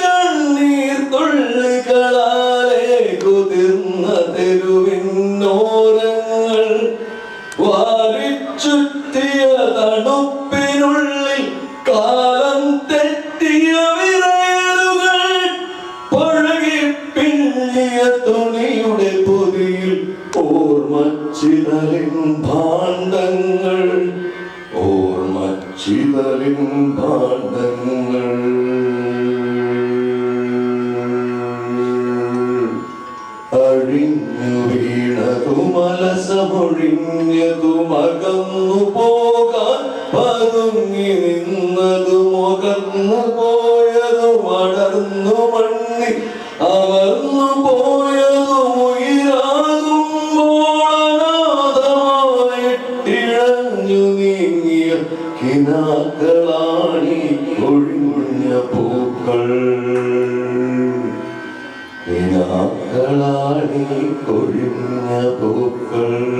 കണ്ണീർ തുള്ളികളാലെ കുതിർന്ന തെരുവിന്നോരങ്ങൾ വാരിച്ചുറ്റിയ തണുപ്പിനുള്ളിൽ കാലം തെറ്റിയ വിരലുകൾ പഴകി പിന്നിയ തുണിയുടെ പൊതിയിൽ ഓർമ്മച്ചിതലിൻ ഭാണ്ഡങ്ങൾ ഭാണ്ഡങ്ങൾ അഴിഞ്ഞു വീണതു അലസമൊഴിഞ്ഞതും അകന്നു പോകാൻ പതുങ്ങി പോയതു അടർന്നു മണ്ണി അമർന്നു പോയതും അനാഥമായിട്ടിഴഞ്ഞു നീങ്ങിയ കിനാക്കളാണി ഒഴിഞ്ഞ പൂക്കൾ. കിനാക്കളാണി ഒഴിഞ്ഞ പൂക്കൾ.